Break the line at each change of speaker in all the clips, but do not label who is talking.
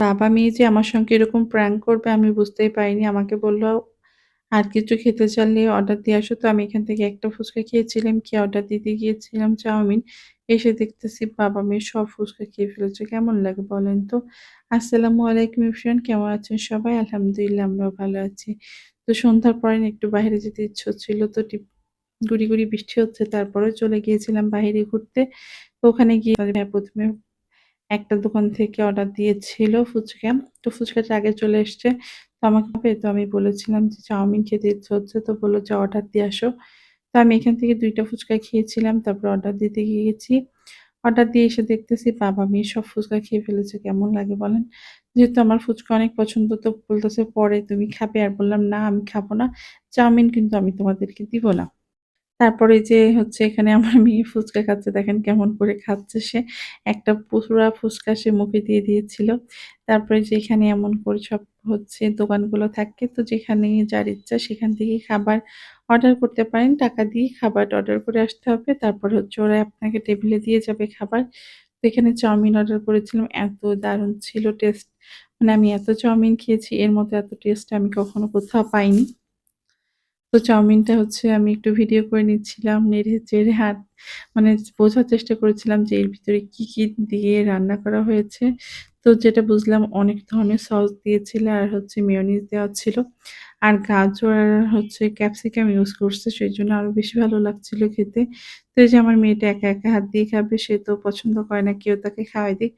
বাবা মেয়ে যে আমার সঙ্গে এরকম প্র্যাঙ্ক করবে আমি বুঝতেই পারিনি। আমাকে বলল, "আর কিছু খেতে চাইলে অর্ডার দিয়ে আসো।" তো আমি এখান থেকে একটা ফুচকা খেয়েছিলাম, কি অর্ডার দিতে গিয়েছিলাম চাউমিন। এসে দেখতেছি বাবা মেয়ে সব ফুচকা খেয়ে ফেলেছে। কেমন লাগে বলেন তো? আসসালামু আলাইকুম এভরিওয়ান কেমন আছেন সবাই? আলহামদুলিল্লাহ আমরাও ভালো আছি। তো সন্ধ্যার পরে একটু বাইরে যেতে ইচ্ছে হচ্ছিল। তো গুড়ি, গুড়ি বৃষ্টি হচ্ছে তারপরে চলে গিয়েছিলাম বাহিরে ঘুরতে। ওখানে গিয়ে ১ম এ একটা দোকান থেকে অর্ডার দিয়েছিল ফুচকা। তো ফুচকাটা আগে চলে এসছে। তো আমাকে তো আমি বলেছিলাম যে চাউমিন খেতে ইচ্ছে হচ্ছে। তো বলল যে অর্ডার দিয়ে আসো। তো আমি এখান থেকে দুইটা ফুচকা খেয়েছিলাম। তারপর অর্ডার দিতে গিয়েছি। অর্ডার দিয়ে এসে দেখতেছি বাবা মেয়ে সব ফুচকা খেয়ে ফেলেছে। কেমন লাগে বলেন? যেহেতু আমার ফুচকা অনেক পছন্দ তো বলতেছে, "পরে তুমি খাবে?" আর বললাম, "না আমি খাব না। চাউমিন কিন্তু আমি তোমাদেরকে দিব না।" তারপরে যে হচ্ছে এখানে আমার মেয়ে ফুচকা খাচ্ছে, দেখেন কেমন করে খাচ্ছে সে। একটা পুরা ফুচকা সে মুখে দিয়ে দিয়েছিল। তারপরে যে এখানে এমন করে সব হচ্ছে দোকানগুলো থাকে, তো যেখানে যার ইচ্ছা সেখান থেকে খাবার অর্ডার করতে পারেন। টাকা দিয়ে খাবার অর্ডার করে আসতে হবে। তারপর হচ্ছে ওরা আপনাকে টেবিলে দিয়ে যাবে খাবার। তো এখানে চাউমিন অর্ডার করেছিলাম। এত দারুণ ছিল টেস্ট। মানে আমি এত চাউমিন খেয়েছি, এর মতো এত টেস্ট আমি কখনো কোথাও পাইনি। তো চাউমিনটা হচ্ছে আমি একটু ভিডিও করে নিচ্ছিলাম। নেড়ে-চেড়ে হাত মানে বোঝার চেষ্টা করেছিলাম যে এর ভিতরে কি, কি দিয়ে রান্না করা হয়েছে। তো যেটা বুঝলাম অনেক ধরনের সস দিয়েছিল আর হচ্ছে মেয়োনিজ দেওয়া ছিল। আর গাজর আর হচ্ছে ক্যাপসিকাম ইউজ করছে সেই জন্য আরও বেশি ভালো লাগছিল খেতে। তো এই যে আমার মেয়েটা একা, একা হাত দিয়ে খাবে সে তো পছন্দ করে না কেউ তাকে খাওয়াই দিক।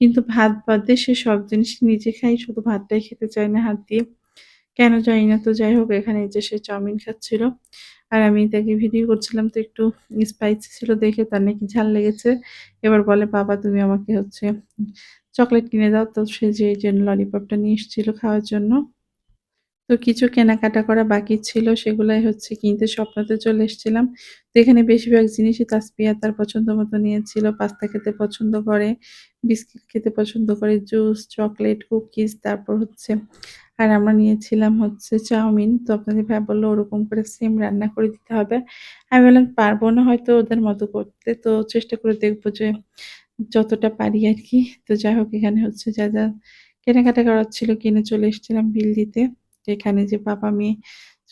কিন্তু ভাত বাদে সে সব জিনিস নিজে খাই শুধু ভাতটাই খেতে চায় না হাত দিয়ে। কেন জানি না। তো যাই হোক এখানে যে সে চাউমিন খাচ্ছিল। আর আমি তাকে ভিডিও করছিলাম তো একটু স্পাইসি ছিল দেখে তার নাকি ঝাল লেগেছে। এবার বলে, "বাবা তুমি আমাকে হচ্ছে চকলেট কিনে দাও।" তো সে যে ললিপপটা নিয়ে এসেছিল খাওয়ার জন্য। তো কিছু কেনাকাটা করা বাকি ছিল সেগুলাই হচ্ছে কিনতে স্বপ্নতে চলে এসেছিলাম। তো এখানে বেশিরভাগ জিনিসই তাসপিয়া তার পছন্দ মতো নিয়েছিল। পাস্তা খেতে পছন্দ করে, বিস্কিট খেতে পছন্দ করে, জুস, চকলেট, কুকিজ তারপর হচ্ছে আর আমরা নিয়েছিলাম হচ্ছে চাউমিন। তো আপনাদের ভাইয়া বলল ওরকম করে সেম রান্না করে দিতে হবে। আমি বললাম পারব না হয়তো ওদের মতো করতে। তো চেষ্টা করে দেখব যে যতটা পারি আর কি তো যাই হোক এখানে হচ্ছে যা, যা কেনাকাটা করার ছিল কিনে চলে এসেছিলাম বিল দিতে। এখানে যে বাবা মেয়ে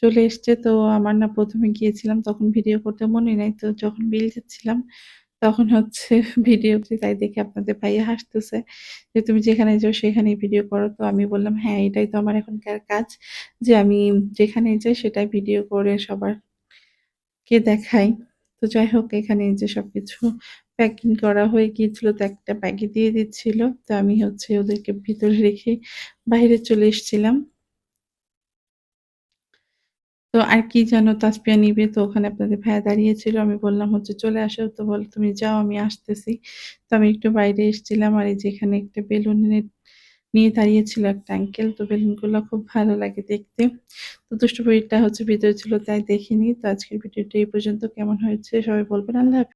চলে এসছে তো আমার না প্রথমে গিয়েছিলাম তখন ভিডিও করতে মনে নাই। তো যখন বিল দিচ্ছিলাম তখন হচ্ছে ভিডিও তাই দেখে আপনাদের ভাইয়া হাসতেছে যে, "তুমি যেখানে যাও সেখানেই ভিডিও করো।" তো আমি বললাম, "হ্যাঁ, এটাই তো আমার এখনকার কাজ যে আমি যেখানেই যাই সেটাই ভিডিও করে সবারকে দেখাই।" তো যাই হোক এখানে যে সবকিছু প্যাকিং করা হয়ে গিয়েছিল তো একটা ব্যাগে দিয়ে দিচ্ছিল। তো আমি হচ্ছে ওদেরকে ভিতরে রেখে বাইরে চলে এসেছিলাম। তো আর কি যেন তাসপিয়া নিবে তো ওখানে আপনাদের ভাইয়া দাঁড়িয়েছিল। আমি বললাম হচ্ছে, "চলে আসো।" তো বল "তুমি যাও আমি আসতেছি।" তো আমি একটু বাইরে এসেছিলাম আর এই যেখানে একটা বেলুন নিয়ে দাঁড়িয়েছিল একটা আঙ্কেল। তো বেলুনগুলো খুব ভালো লাগে দেখতে। তো দুষ্টু হচ্ছে ভিতরে ছিল তাই দেখিনি। তো আজকের ভিডিওটা এই পর্যন্ত কেমন হয়েছে সবাই বলবেন। আল্লাহ।